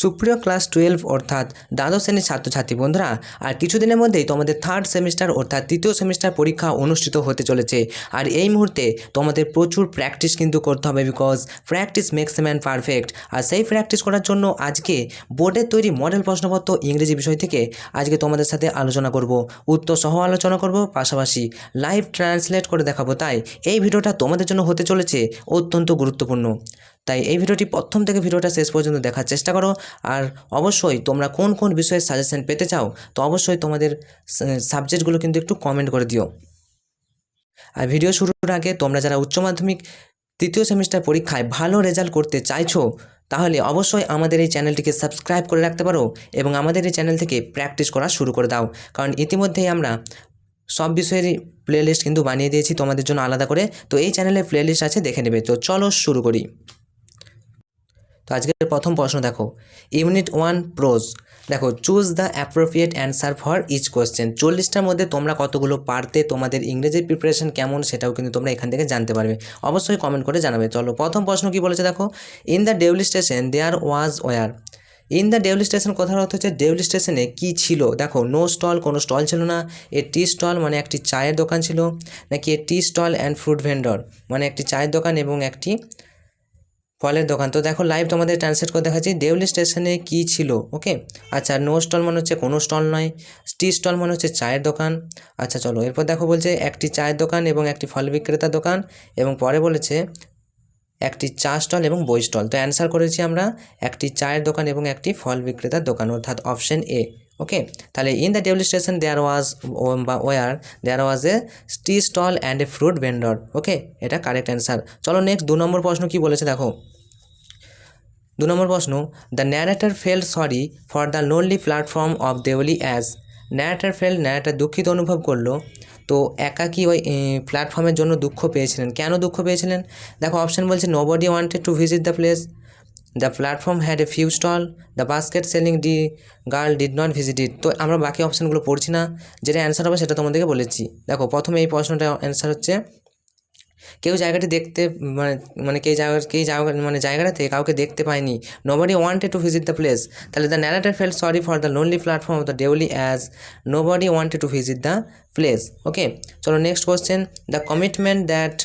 সুপ্রিয় class twelve অর্থাৎ দ্বাদশ শ্রেণির ছাত্রছাত্রী বন্ধুরা, আর কিছুদিনের মধ্যেই তোমাদের থার্ড সেমিস্টার অর্থাৎ তৃতীয় সেমিস্টার পরীক্ষা অনুষ্ঠিত হতে চলেছে। আর এই মুহূর্তে তোমাদের প্রচুর প্র্যাকটিস কিন্তু করতে হবে because practice makes man perfect আর সেই প্র্যাকটিস করার জন্য আজকে বোর্ডের তৈরি মডেল প্রশ্নপত্র ইংরেজি বিষয় থেকে আজকে তোমাদের সাথে আলোচনা করব। উত্তর সহ আলোচনা করব, পাশাপাশি লাইভ ট্রান্সলেট করে দেখাবো। তাই এই ভিডিওটা তোমাদের জন্য হতে চলেছে অত্যন্ত গুরুত্বপূর্ণ। তাই এই ভিডিওটি প্রথম থেকে ভিডিওটা শেষ পর্যন্ত দেখার চেষ্টা করো। আর অবশ্যই তোমরা কোন কোন বিষয়ে সাজেশন পেতে চাও, তো অবশ্যই তোমাদের সাবজেক্টগুলো কিন্তু একটু কমেন্ট করে দিও। আর ভিডিও শুরুর আগে তোমরা যারা উচ্চ মাধ্যমিক তৃতীয় সেমিস্টার পরীক্ষায় ভালো রেজাল্ট করতে চাইছো, তাহলে অবশ্যই আমাদের এই চ্যানেলটিকে সাবস্ক্রাইব করে রাখতে পারো এবং আমাদের এই চ্যানেল থেকে প্র্যাকটিস করা শুরু করে দাও। কারণ ইতিমধ্যেই আমরা সব বিষয়েরই প্লেলিস্ট কিন্তু বানিয়ে দিয়েছি তোমাদের জন্য আলাদা করে, তো এই চ্যানেলে প্লেলিস্ট আছে, দেখে নেবে। তো চলো শুরু করি। তো আজকের প্রথম প্রশ্ন দেখো। ইউনিট ওয়ান প্রোজ দেখো choose the appropriate answer for each question চল্লিশটার মধ্যে তোমরা কতগুলো পারতে, তোমাদের ইংরেজির প্রিপারেশন কেমন সেটাও কিন্তু তোমরা এখান থেকে জানতে পারবে। অবশ্যই কমেন্ট করে জানাবে। চলো, প্রথম প্রশ্ন কি বলেছে দেখো? In the Deoli station there was war in the Deoli station কথার অর্থ হচ্ছে ডেউলি স্টেশনে কী ছিল? দেখো নো স্টল কোনো স্টল ছিল না। এ টি স্টল মানে একটি চায়ের দোকান ছিল। নাকি a tea stall and fruit vendor মানে একটি চায়ের দোকান এবং একটি ফলের দোকান। তো দেখো লাইভ তোমাদের ট্রান্সলেট করে দেখাচ্ছি দেউলি স্টেশনে কি ছিল ওকে আচ্ছা নো স্টল মানে হচ্ছে কোনো স্টল নয় টি স্টল মানে হচ্ছে চায়ের দোকান। আচ্ছা চলো, এরপর দেখো বলছে একটি চায়ের দোকান এবং একটি ফল বিক্রেতার দোকান এবং পরে বলেছে একটি চা স্টল এবং বই স্টল তো অ্যান্সার করেছি আমরা, একটি চায়ের দোকান এবং একটি ফল বিক্রেতার দোকান, অর্থাৎ অপশন এ ওকে তাহলে in the Deoli station there was বা war there was a tea stall and a fruit vendor okay এটা কারেক্ট অ্যান্সার চলো নেক্সট দু নম্বর প্রশ্ন কি বলেছে দেখো? দু নম্বর প্রশ্ন the narrator felt sorry for the lonely platform of Deoli as narrator felt narrator দুঃখিত অনুভব করল, তো একাকি ওই প্ল্যাটফর্মের জন্য দুঃখ পেয়েছিলেন। কেন দুঃখ পেয়েছিলেন? দেখো অপশান বলছে nobody wanted to visit the place the platform had a few stall the basket selling the girl did not visit it তো আমরা বাকি অপশানগুলো পড়ছি না। যেটা অ্যান্সার হবে সেটা তোমাদেরকে বলেছি। দেখো, প্রথমে এই প্রশ্নটা অ্যান্সার হচ্ছে, কেউ জায়গাটি দেখতে মানে মানে কেউ জায়গা কেউ জায়গা মানে জায়গাটাতে কাউকে দেখতে পায়নি। Nobody wanted to visit the place তাহলে the narrator felt sorry for the lonely platform of the Deoli as no nobody wanted to visit the place okay চলো next question the commitment that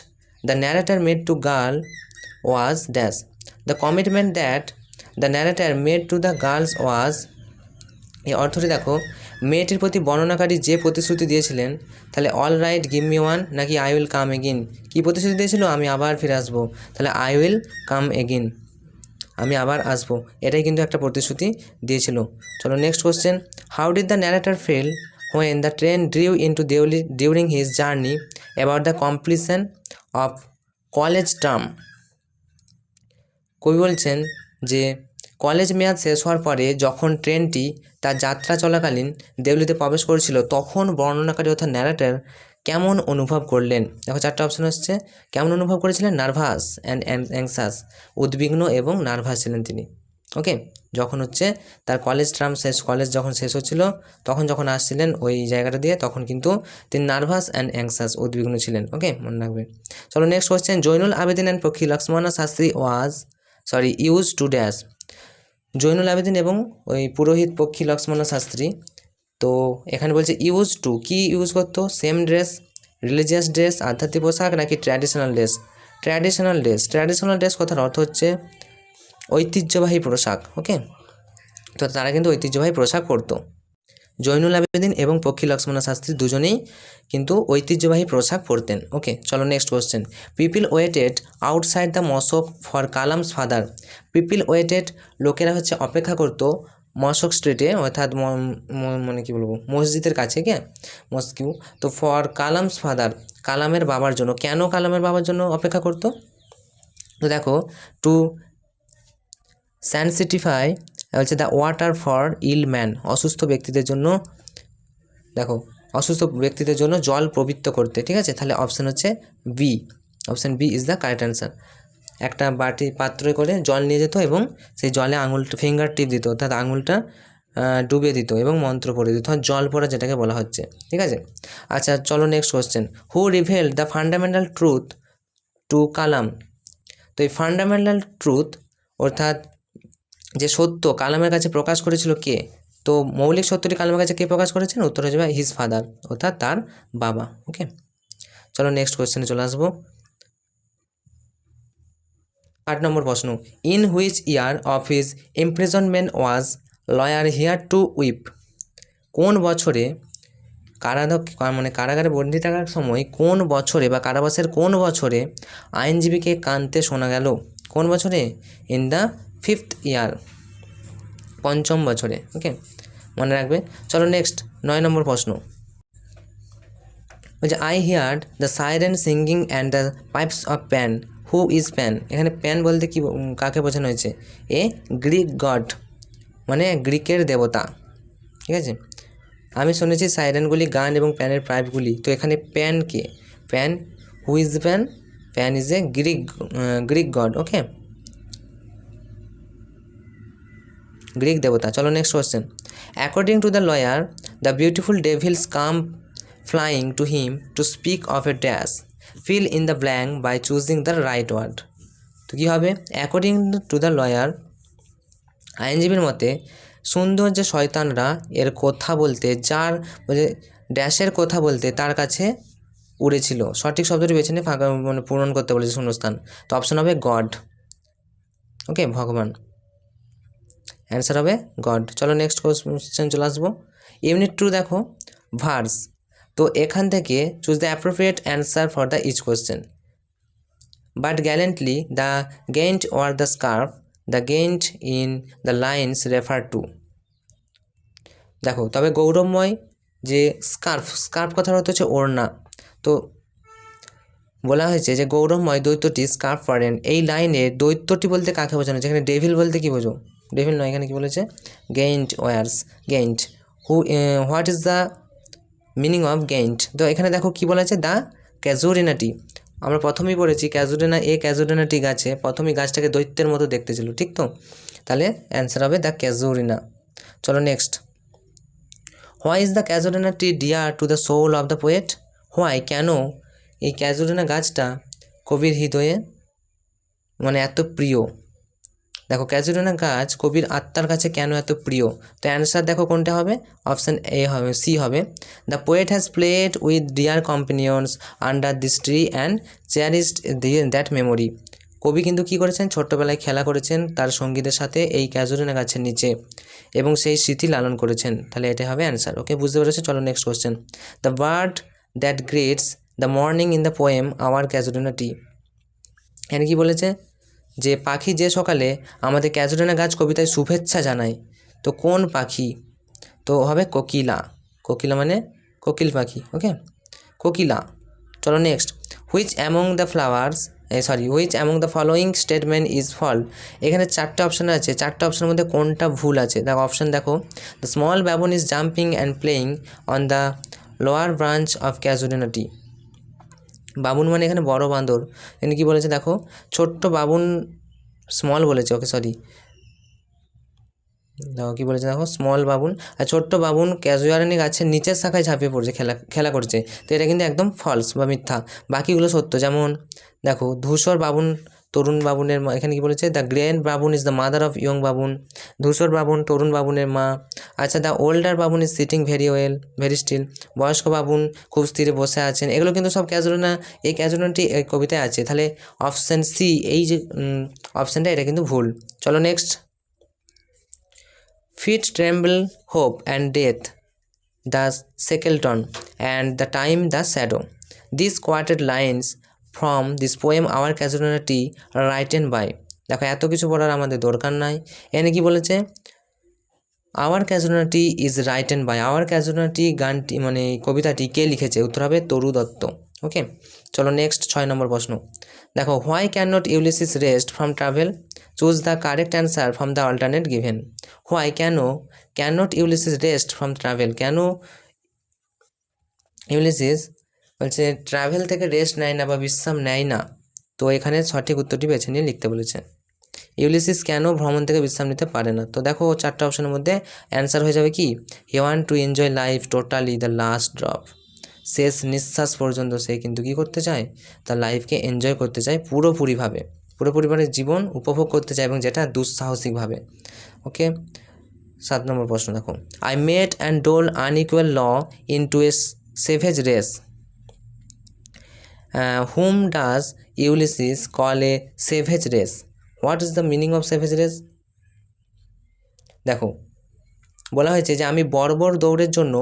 the narrator made to girl was dash the commitment that the narrator made to the girls was এই অর্থটি দেখো, মেয়েটির প্রতি বর্ণনাকারী যে প্রতিশ্রুতি দিয়েছিলেন, তাহলে all right give me one নাকি আই উইল কাম এগিন কী প্রতিশ্রুতি দিয়েছিল? আমি আবার ফিরে আসব, তাহলে আই উইল কাম এগিন আমি আবার আসব। এটাই কিন্তু একটা প্রতিশ্রুতি দিয়েছিল। চলো next question how did the narrator felt when the train drew into Deoli during his journey about the completion of college term কবি বলছেন যে, কলেজ মেয়াদ শেষ হওয়ার পরে যখন ট্রেনটি তার যাত্রা চলাকালীন দেউলিতে প্রবেশ করেছিল, তখন বর্ণনাকারী অর্থাৎ ন্যারেটার কেমন অনুভব করলেন? দেখো, চারটা অপশন হচ্ছে কেমন অনুভব করেছিলেন? নার্ভাস অ্যান্ড অ্যাংসাস উদ্বিগ্ন এবং নার্ভাস ছিলেন তিনি। ওকে যখন হচ্ছে তার কলেজ টার্ম শেষ কলেজ যখন শেষ হচ্ছিল, তখন যখন আসছিলেন ওই জায়গাটা দিয়ে, তখন কিন্তু তিনি নার্ভাস অ্যান্ড অ্যাংসাস উদ্বিগ্ন ছিলেন। ওকে মনে রাখবে চলো next question Zainul Abedin and Pakshi Lakshmana Shastri, was sorry use to dash Zainul Abedin এবং ওই পুরোহিত পক্ষী লক্ষ্মণ শাস্ত্রী। তো এখানে বলছে ইউজ টু কি ইউজ করতো? সেম ড্রেস রিলিজিয়াস ড্রেস আধ্যাত্মিক পোশাক নাকি traditional dress traditional dress traditional dress কথার অর্থ হচ্ছে ঐতিহ্যবাহী পোশাক ওকে তো তারা কিন্তু ঐতিহ্যবাহী পোশাক পরতো। জৈনুল আবেদিন এবং পক্ষী লক্ষ্মণ শাস্ত্রী দুজনেই কিন্তু ঐতিহ্যবাহী পোশাক পরতেন। ওকে, চলো next question people waited outside the mosque for Kalam's father. People waited লোকেরা হচ্ছে অপেক্ষা করতো মশক স্ট্রিটে অর্থাৎ মানে কী বলব, মসজিদের কাছে, কে? মস্কিউ তো ফর কালামস ফাদার, কালামের বাবার জন্য। কেন কালামের বাবার জন্য অপেক্ষা করতো? তো দেখো টু স্যানসিটিফাই হচ্ছে the water for ill man অসুস্থ ব্যক্তিদের জন্য, দেখো, অসুস্থ ব্যক্তিদের জন্য জল প্রবৃত্ত করতে, ঠিক আছে? তাহলে অপশান হচ্ছে B option B is the correct answer একটা বাটি পাত্রে করে জল নিয়ে যেত এবং সেই জলে আঙুলটা ফিঙ্গার টিপ দিত, অর্থাৎ আঙুলটা ডুবে দিত এবং মন্ত্র পড়ে দিত জল পড়া যেটাকে বলা হচ্ছে, ঠিক আছে? আচ্ছা চলো next question who reveal the fundamental truth to Kalam তো এই ফান্ডামেন্টাল ট্রুথ অর্থাৎ যে সত্য কালামের কাছে প্রকাশ করেছিল কে? তো মৌলিক সত্যটি কালামের কাছে কে প্রকাশ করেছেন? উত্তর হয়ে যাবে হিজ ফাদার অর্থাৎ তার বাবা ওকে চলো নেক্সট কোয়েশ্চেনে চলে আসব। আট নম্বর প্রশ্ন in which year of his imprisonment was lawyer here to weep কোন বছরে কারাধক মানে কারাগারে বন্দি থাকার সময় কোন বছরে বা কারাবাসের কোন বছরে আইনজীবীকে কানতে শোনা গেল? কোন বছরে? ইন দ্য ফিফথ ইয়ার পঞ্চম বছরে ওকে মনে রাখবে। চলো নেক্সট নয় নম্বর প্রশ্ন। বলছে I heard the siren singing and the pipes of Pan who is Pan এখানে প্যান বলতে কি কাকে বোঝানো হয়েছে? এ গ্রিক গড মানে গ্রিকের দেবতা, ঠিক আছে? আমি শুনেছি সাইরেনগুলি গান এবং প্যানের পাইপগুলি তো এখানে Pan K? Pan who is Pan Pan is a Greek Greek god okay Greek দেবতা। চলো next question according to the lawyer the beautiful devils come flying to him to speak of a dash fill in the blank by choosing the right word তো কী হবে? According to the lawyer আইনজীবীর মতে সুন্দর যে শয়তানরা এর কথা বলতে, যার ড্যাশের কথা বলতে তার কাছে উড়েছিল। সঠিক শব্দটি বেছে নিয়ে ফাঁকা মানে পূরণ করতে বলেছে শূন্যস্থান। তো অপশন হবে গড। ওকে ভগবান। অ্যান্সার হবে গড চলো নেক্সট কোশ্চেন চলে আসব। ইউনিট টু দেখো ভার্স তো এখান থেকে choose the appropriate answer for the each question but gallantly the gained war the scarf the gained in the lines refer to দেখো, তবে গৌরবময় যে স্কার্ফ স্কার্ফ কথার অর্থ হচ্ছে ওড়না। তো বলা হয়েছে যে গৌরবময় দৈত্যটি স্কার্ফ পরেন এই লাইনে দৈত্যটি বলতে কাকে বোঝানো যেখানে ডেভিল বলতে কি বোঝো? নয় এখানে কি বলেছে? Gained wars gained who what is the meaning of gained তো এখানে দেখো কি বলা আছে দ্য ক্যাজুরিনাটি আমরা প্রথমেই পড়েছি ক্যাজুরিনা এ ক্যাজুরিনাটি গাছে, প্রথমেই গাছটাকে দৈত্যের মতো দেখতে ছিল, ঠিক তো? তাহলে অ্যান্সার হবে দ্য ক্যাজুরিনা চলো next why is the casuarina tree dear to the soul of the poet why কেন এই ক্যাজুরিনা গাছটা কবির হৃদয়ে মানে এত প্রিয়? দেখো ক্যাজুরিনা গাছ কবির আত্মার কাছে কেন এত প্রিয়? তো অ্যান্সার দেখো কোনটা হবে? অপশান এ হবে সি হবে। The poet has played with dear companions under this tree and cherished that memory কবি কিন্তু কী করেছেন? ছোট্টবেলায় খেলা করেছেন তার সঙ্গীদের সাথে এই ক্যাজুরিনা গাছের নিচে এবং সেই স্মৃতি লালন করেছেন। তাহলে এটা হবে অ্যান্সার ওকে বুঝতে পেরেছ? চলো next question the bird that greets the morning in the poem our casuarina tree এখানে কি বলেছে? যে পাখি যে সকালে আমাদের ক্যাজুরিনা গাছ কবিতায় শুভেচ্ছা জানায়, তো কোন পাখি? তো হবে কোকিলা। কোকিলা মানে কোকিল পাখি ওকে কোকিলা। চলো next which among the flowers sorry which among the following statement is false এখানে চারটে অপশান আছে। চারটে অপশানের মধ্যে কোনটা ভুল আছে? দেখো অপশান দেখো। The small baboon is jumping and playing on the lower branch of casuarina tree baboon মানে এখানে বড় বাঁদর এখানে কি বলেছে দেখো? ছোট্ট বাবুন স্মল বলেছে ওকে সরি দেখো কি বলেছে দেখো? স্মল বাবুন। আর ছোট্ট বাবুন ক্যাজুয়ারানি গাছের নিচের শাখায় ঝাঁপিয়ে পড়ছে, খেলা খেলা করছে। তো এটা কিন্তু একদম ফলস বা মিথ্যা। বাকিগুলো সত্য, যেমন দেখো, ধূসর বাবুন, তরুণ বাবুনের মা, এখানে কি বলেছে? The grey baboon is the mother of young baboon ধূসর বাবুন, তরুণ বাবুনের মা। আচ্ছা the older baboon is sitting very well very still বয়স্ক বাবুন খুব স্থিরে বসে আছেন। এগুলো কিন্তু সব ক্যাজুরিনা এই ক্যাজুরিনাটি এই কবিতায় আছে। তাহলে অপশান সি এই যে অপশানটা এটা কিন্তু ভুল। চলো next fear tremble hope and death the skeleton and the time the shadow this quoted lines from this poem our casuarina tree written by দেখো, এত কিছু বলার আমাদের দরকার নাই। এনে কি বলেছে? Our casuarina tree is written by our casuarina tree গানটি মানে কবিতাটি কে লিখেছে? উত্তর হবে তরু দত্ত। ওকে চলো নেক্সট ছয় নম্বর প্রশ্ন। দেখো why can not Ulysses rest from travel choose the correct answer from the alternate given why কেন can not Ulysses rest from travel কেন ইউলিসিস বলছে ট্রাভেল থেকে রেস্ট নেয় না বা বিশ্রাম নেয় না। তো এখানে সঠিক উত্তরটি বেছে নিয়ে লিখতে বলেছে। ইউলিসিস কেন ভ্রমণ থেকে বিশ্রাম নিতে পারে না? তো দেখো চারটা অপশনের মধ্যে অ্যান্সার হয়ে যাবে কি? He want to enjoy life totally the last drop শেষ নিঃশ্বাস পর্যন্ত সে কিন্তু কী করতে চায়? তার লাইফকে এনজয় করতে চায় পুরোপুরিভাবে। পুরো পরিবারের জীবন উপভোগ করতে চায় এবং যেটা দুঃসাহসিকভাবে। ওকে সাত নম্বর প্রশ্ন দেখো। I mete and dole unequal law unto a savage race whom does Ulysses call a savage race what is the meaning of savage race দেখো, বলা হয়েছে যে আমি বর্বর দৌড়ের জন্য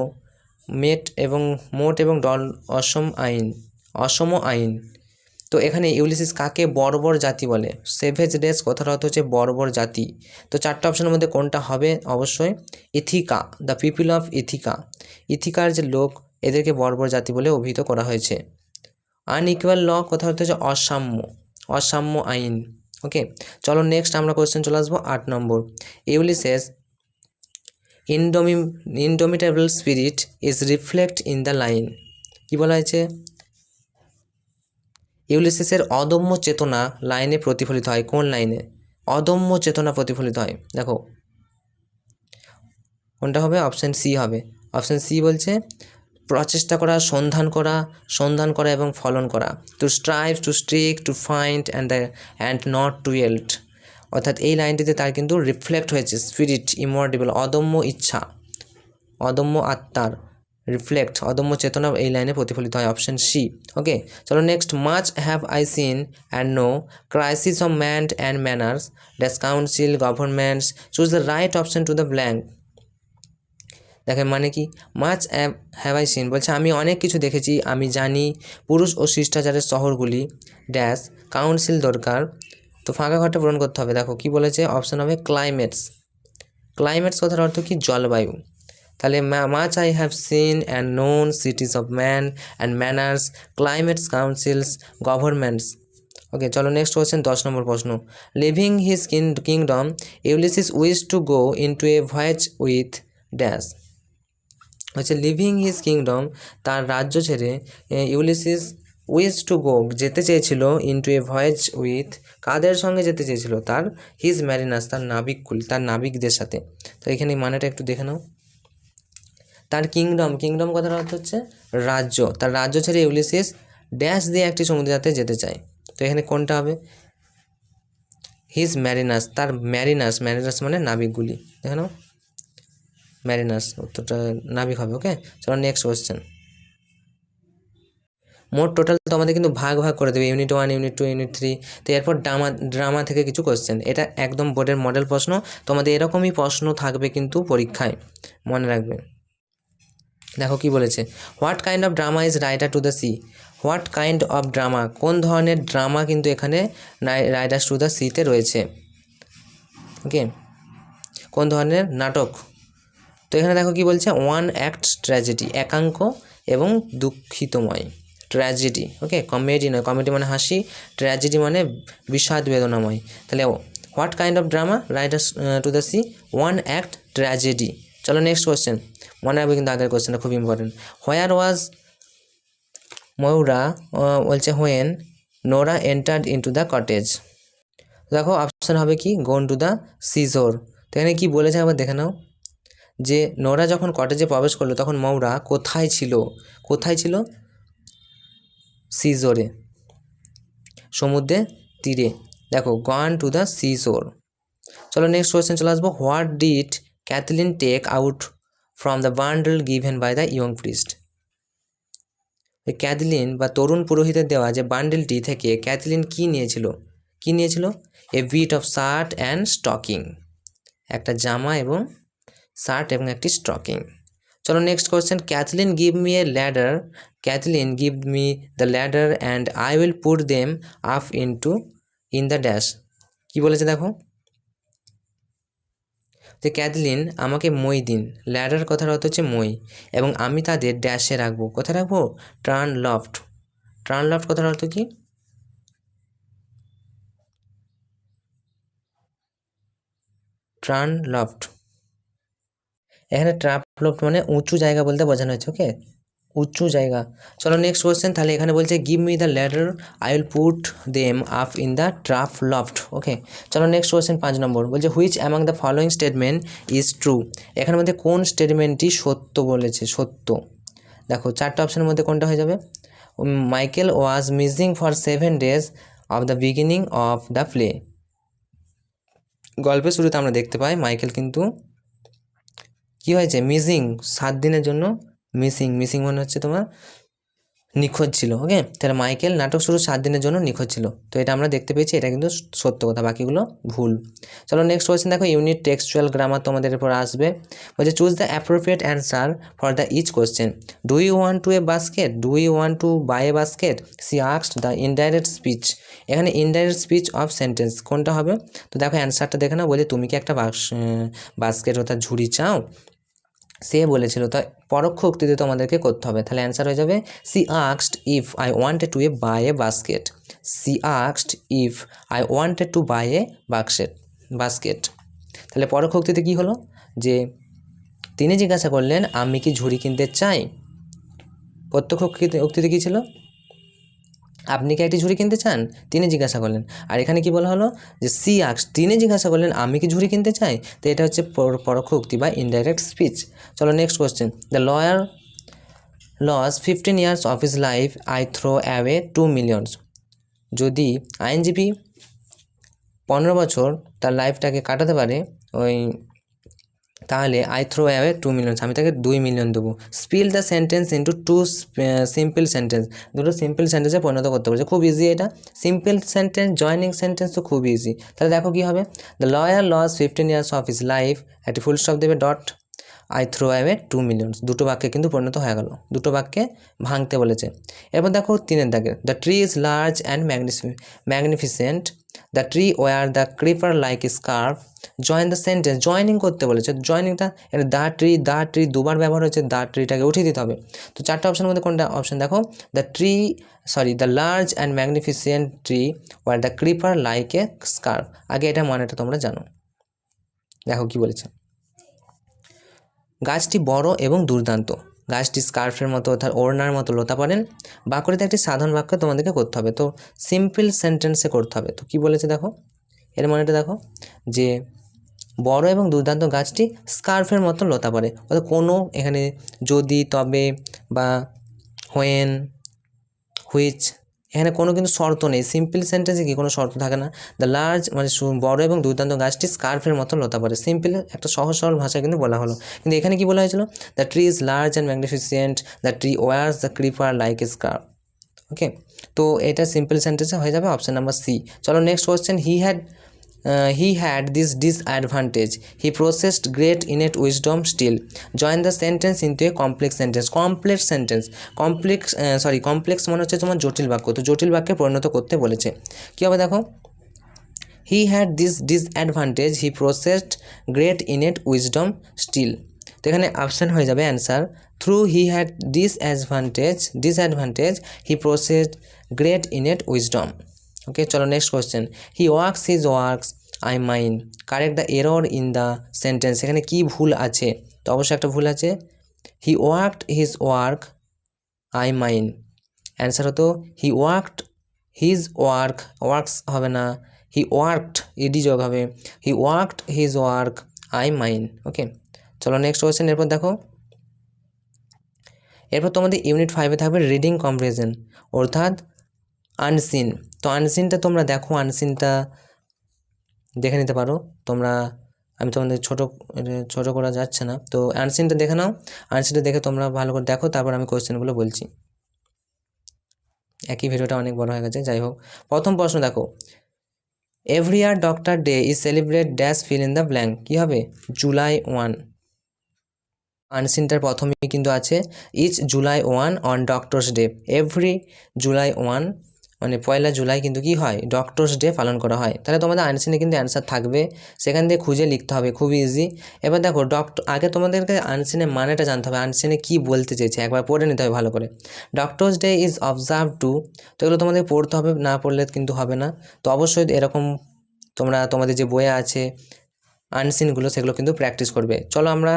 মেট এবং মোট এবং ডল অসম আইন অসম আইন। তো এখানে ইউলিসিস কাকে বর্বর জাতি বলে? সেভেজ রেস কথার অর্থ হচ্ছে বর্বর জাতি। তো চারটা অপশনের মধ্যে কোনটা হবে? অবশ্যই Ithaca the people of Ithaca. ইথিকার যে লোক, এদেরকে বর্বর জাতি বলে অভিহিত করা হয়েছে। আনইকুয়াল ল কথা হচ্ছে অসাম্য অসাম্য আইন। ওকে চলো নেক্সট আমরা কোয়েশ্চেন চলে আসব আট নম্বর। Ulysses ইনডোমি indomitable spirit is reflect in the line কী বলা হয়েছে? ইউলিসিসের অদম্য চেতনা লাইনে প্রতিফলিত হয়। কোন লাইনে অদম্য চেতনা প্রতিফলিত হয়। দেখো, কোনটা হবে? অপশান সি হবে। অপশান সি বলছে প্রচেষ্টা করা, সন্ধান করা সন্ধান করা এবং ফলন করা। To strive to seek to find and the and not to yield অর্থাৎ এই লাইনটিতে তার কিন্তু রিফ্লেক্ট হয়েছে স্পিরিট ইমর্ডিবল অদম্য ইচ্ছা, অদম্য আত্মার রিফ্লেক্ট অদম্য চেতনা এই লাইনে প্রতিফলিত হয় অপশন সি ওকে চলো next much have I seen and known crisis of men and manners dash council governments choose the right option to the blank দেখেন মানে কি, মাছ হ্যাভ আই সিন বলছে, আমি অনেক কিছু দেখেছি, আমি জানি, পুরুষ ও শিষ্টাচারের শহরগুলি ড্যাশ কাউন্সিল দরকার, তো ফাঁকা ঘরটা পূরণ করতে হবে। দেখো, কি বলেছে? অপশান হবে ক্লাইমেটস ক্লাইমেটস কথার অর্থ কি? জলবায়ু। তাহলে much I have seen and known cities of man and manners climates councils governments okay চলো নেক্সট কোয়েশ্চেন দশ নম্বর প্রশ্ন। Leaving his kingdom Ulysses wish to go into a voyage with dash হচ্ছে লিভিং হিজ কিংডম তার রাজ্য ছেড়ে Ulysses wish to go যেতে চেয়েছিল ইনটু এ ভয়েজ উইথ কাদের সঙ্গে যেতে চেয়েছিল? তার হিজ ম্যারিনাস তার নাবিককুল, তার নাবিকদের সাথে। তো এখানে মানেটা একটু দেখে নাও। তার কিংডম কিংডম কথার অর্থ হচ্ছে রাজ্য। তার রাজ্য ছেড়ে ইউলিসিস ড্যাশ দিয়ে একটি সমুদ্রযাত্রে যেতে চায়। তো এখানে কোনটা হবে? হিজ ম্যারিনাস তার ম্যারিনাস ম্যারিনাস মানে নাবিকগুলি। দেখে নাও। ম্যারিনাস উত্তরটা নাবিক হবে ওকে চলো নেক্সট কোয়েশ্চেন মোট টোটাল তোমাদের কিন্তু ভাগ ভাগ করে দেবে unit one unit two unit three তো এরপর ড্রামা ড্রামা থেকে কিছু কোয়েশ্চেন এটা একদম বোর্ডের মডেল প্রশ্ন। তোমাদের এরকমই প্রশ্ন থাকবে কিন্তু পরীক্ষায়। মনে রাখবে। দেখো কি বলেছে। What kind of drama is rider to the sea what kind of drama কোন ধরনের ড্রামা কিন্তু এখানে রাইডার্স টু দ্য সিতে রয়েছে? ওকে কোন ধরনের নাটক? তো এখানে দেখো কি বলছে? ওয়ান অ্যাক্ট ট্র্যাজেডি একাঙ্ক এবং দুঃখিতময়। ট্র্যাজেডি ওকে কমেডি নয়। কমেডি মানে হাসি। ট্র্যাজেডি মানে বিষাদ বেদনাময় তাহলে what kind of drama riders to the sea one act tragedy চলো নেক্সট কোয়েশ্চেন মনে রাখবে কিন্তু আগের কোয়েশ্চেনটা খুব ইম্পর্টেন্ট হোয়ার ওয়াজ ময়ূরা বলছে when Nora entered into the cottage দেখো অপশান হবে কি? গোন টু দ্য সিজোর তো এখানে কী বলেছে? আবার দেখে নাও। যে নোরা যখন কটেজে প্রবেশ করল, তখন মৌরা কোথায় ছিল? কোথায় ছিল? সিজোরে সমুদ্রে তীরে। দেখো গান টু দ্য সিজোর চলো নেক্সট কোয়েশ্চেন চলে আসব। What did Cathleen take out from the bundle given by the young priest Cathleen বা তরুণ পুরোহিতের দেওয়া যে বান্ডেলটি থেকে ক্যাথলিন কি নিয়েছিল? কি নিয়েছিল? A bit of shirt and stocking একটা জামা এবং শার্ট এবং একটি স্টকিং। চলো next question Cathleen give me a ladder Cathleen give me the ladder and I will put them up in to in the dash কী বলেছে দেখো? যে Kathleen আমাকে মই দিন। ল্যাডার কথার অর্থ হচ্ছে মই। এবং আমি তাদের ড্যাশে রাখব। কোথায় রাখব? ট্রান লফট ট্রান লফট কথার অর্থ কি? ট্রান লফট এখানে ট্রাপ লফট মানে উঁচু জায়গা বলতে বোঝানো হয়েছে ওকে উঁচু জায়গা। চলো নেক্সট কোয়েশ্চেন তাহলে এখানে বলছে give me the ladder I will put them up in the trough loft okay চলো নেক্সট কোয়েশ্চেন পাঁচ নম্বর, বলছে which among the following statement is true এখানের মধ্যে কোন স্টেটমেন্টটি সত্য বলেছে? সত্য। দেখো, চারটে অপশনের মধ্যে কোনটা হয়ে যাবে? Michael was missing for seven days of the beginning of the play গল্পের শুরুতে আমরা দেখতে পাই মাইকেল কিন্তু কি হয়েছে? মিসিং সাত দিনের জন্য মিসিং মিসিং মনে হচ্ছে তোমার নিখোঁজ ছিল ওকে তাহলে মাইকেল নাটক শুরু সাত দিনের জন্য নিখোঁজ ছিল। তো এটা আমরা দেখতে পেয়েছি, এটা কিন্তু সত্য কথা, বাকিগুলো ভুল। চলো নেক্সট কোয়েশ্চেন দেখো ইউনিট টেক্সচুয়াল গ্রামার তোমাদের এরপর আসবে। বলছে choose the appropriate answer for the each question do you want to a basket do you want to buy a basket she আক্সড the indirect speech এখানে ইনডাইরেক্ট স্পিচ অফ সেন্টেন্স কোনটা হবে? তো দেখো অ্যান্সারটা দেখে নাও, বলে, তুমি কি একটা বাস্কেট অর্থাৎ ঝুড়ি চাও? সে বলেছিল তাই পরোক্ষ উক্তিতে তোমাদেরকে করতে হবে। তাহলে অ্যান্সার হয়ে যাবে C আক্সড if I wanted to A by a basket she আক্সড if I wanted to buy A বাক্সেট basket তাহলে পরোক্ষ উক্তিতে কী হলো? যে তিনি জিজ্ঞাসা করলেন, আমি কি ঝুড়ি কিনতে চাই? প্রত্যক্ষ উক্তিতে কী ছিল? আপনি কি একটি ঝুড়ি কিনতে চান? তিনি জিজ্ঞাসা করলেন। আর এখানে কি বলা হলো? যে সি আক্স, তিনি জিজ্ঞাসা করলেন, আমি কি ঝুড়ি কিনতে চাই? তো এটা হচ্ছে পর- পরোক্ষ উক্তি বা ইনডাইরেক্ট স্পিচ চলো next question the lawyer lost fifteen years of his life I throw away two millions যদি আইনজীবী পনেরো বছর তার লাইফটাকে কাটাতে পারে, ওই তাহলে I throw away two millions আমি তাকে দুই মিলিয়ন দেবো। Split the sentence into two simple sentence দুটো সিম্পল সেন্টেন্সে পরিণত করতে পারছে খুব ইজি এটা। সিম্পল সেন্টেন্স জয়নিং সেন্টেন্স তো খুব ইজি তাহলে দেখো কী হবে? The lawyer lost fifteen years of his life একটি ফুল স্টপ দেবে dot I throw away two millions দুটো বাক্যে কিন্তু পরিণত হয়ে গেল। দুটো বাক্যে ভাঙতে বলেছে। এরপর দেখো তিনের দাগে। The tree is large and magnificent the tree wore the creeper like scarf join the sentence joining করতে বলেছে জয়নিংটা এটা দা ট্রি দা ট্রি দুবার ব্যবহার হচ্ছে দা ট্রিটাকে উঠিয়ে দিতে হবে। তো চারটা অপশনের মধ্যে কোনটা অপশন দেখো? The tree sorry the large and magnificent tree wore the creeper like a scarf আগে এটা মানেটা তোমরা জানো। দেখো কি বলেছে। গাছটি বড় এবং দুর্দান্ত। গাছটি স্কার্ফের মতো অর্থাৎ ওড়নার মতো লতা পারেন বাঁকুড়িতে একটি সাধারণ বাক্য তোমাদেরকে করতে হবে। তো সিম্পল সেন্টেন্সে করতে হবে। তো কি বলেছে দেখো? এর মানেটা দেখো, যে বড় এবং দুর্দান্ত গাছটি স্কার্ফের মতো লতা পারে অর্থাৎ কোনো এখানে যদি, তবে বা হোয়েন হুইচ এখানে কোনো কিন্তু শর্ত নেই। সিম্পল সেন্টেন্সে কি কোনো শর্ত থাকে না? দ্য লার্জ মানে বড় এবং দুর্দান্ত গাছটি স্কার্ফের মতো লতা পারে সিম্পল একটা সহজ সরল ভাষায় কিন্তু বলা হলো। কিন্তু এখানে কি বলা হয়েছিল? The tree is large and magnificent the tree wears the creeper like a scarf okay তো এটা সিম্পল সেন্টেন্সে হয়ে যাবে অপশান নাম্বার সি চলো next question he had he had this disadvantage he possessed great innate wisdom still join the sentence into a complex sentence complex sentence complex sorry complex মনে হচ্ছে তোমার জটিল বাক্য। তো জটিল বাক্যে পরিণত করতে বলেছে। কী হবে দেখো? He had this disadvantage he possessed great innate wisdom still তো এখানে অপশান হয়ে যাবে answer through he had disadvantage disadvantage he possessed great innate wisdom okay চলো next question he works his works I mine correct the error in the sentence এখানে কি ভুল আছে? তো অবশ্যই একটা ভুল আছে। He worked his work I mine answer হতো he worked his work works হবে না। হি ওয়ার্কড ইডি যোগ হবে। He worked his work I mine okay চলো নেক্সট কোয়েশ্চেন এরপর দেখো। এরপর তোমাদের ইউনিট ফাইভে থাকবে রিডিং কম্পারিজন অর্থাৎ আনসিন। তো আনসিনটা তোমরা দেখো, আনসিনটা দেখে নিতে পারো। তোমরা, আমি তোমাদের ছোটো ছোটো করা যাচ্ছে না। তো আনসিনটা দেখে নাও। আনসিনটা দেখে তোমরা ভালো করে দেখো, তারপর আমি কোয়েশ্চেনগুলো বলছি। একই ভিডিওটা অনেক বড় হয়ে গেছে, যাই হোক। প্রথম প্রশ্ন দেখো। Every year doctor day is celebrate dash fill in the blank কী হবে? জুলাই ওয়ান আনসিনটার প্রথমেই কিন্তু আছে each July one on doctors day every July one মানে পয়লা জুলাই কিন্তু কি হয়? ডক্টরস ডে পালন করা হয়। তাহলে তোমাদের আনসিনে কিন্তু অ্যান্সার থাকবে। সেখান থেকে খুঁজে লিখতে হবে, খুব ইজি এবার দেখো ডক্টর আগে তোমাদেরকে আনসিনের মানেটা জানতে হবে আনসিনে কী বলতে চেয়েছে, একবার পড়ে নিতে হবে ভালো করে। Doctors day is observe to তো এগুলো তোমাদের পড়তে হবে, না পড়লে কিন্তু হবে না। তো অবশ্যই এরকম তোমরা, তোমাদের যে বইয়ে আছে আনসিনগুলো সেগুলো কিন্তু প্র্যাকটিস করবে। চলো আমরা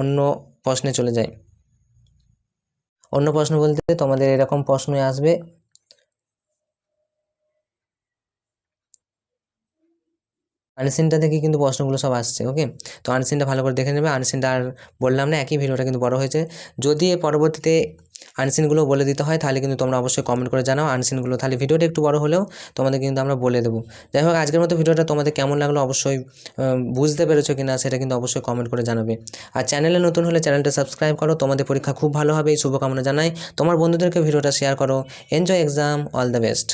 অন্য প্রশ্নে চলে যাই। অন্য প্রশ্ন বলতে তোমাদের এরকম প্রশ্নই আসবে। আনসিনটা থেকে কিন্তু প্রশ্নগুলো সব আসছে ওকে তো আনসিনটা ভালো করে দেখে নেবে। আনসিনটা আর বললাম না, একই ভিডিওটা কিন্তু বড় হয়েছে। যদি পরবর্তীতে আনসিনগুলো বলে দিতে হয়, তাহলে কিন্তু তোমরা অবশ্যই কমেন্ট করে জানাও। আনসিনগুলো তাহলে ভিডিওটা একটু বড় হলেও তোমাদের কিন্তু আমরা বলে দেবো। যাই হোক, আজকের মতো ভিডিওটা তোমাদের কেমন লাগল অবশ্যই বুঝতে পেরেছ কি না সেটা কিন্তু অবশ্যই কমেন্ট করে জানাবে। আর চ্যানেলে নতুন হলে চ্যানেলটা সাবস্ক্রাইব করো। তোমাদের পরীক্ষা খুব ভালো হবে, এই শুভকামনা জানাই। তোমার বন্ধুদেরকে ভিডিওটা শেয়ার করো। Enjoy exam all the best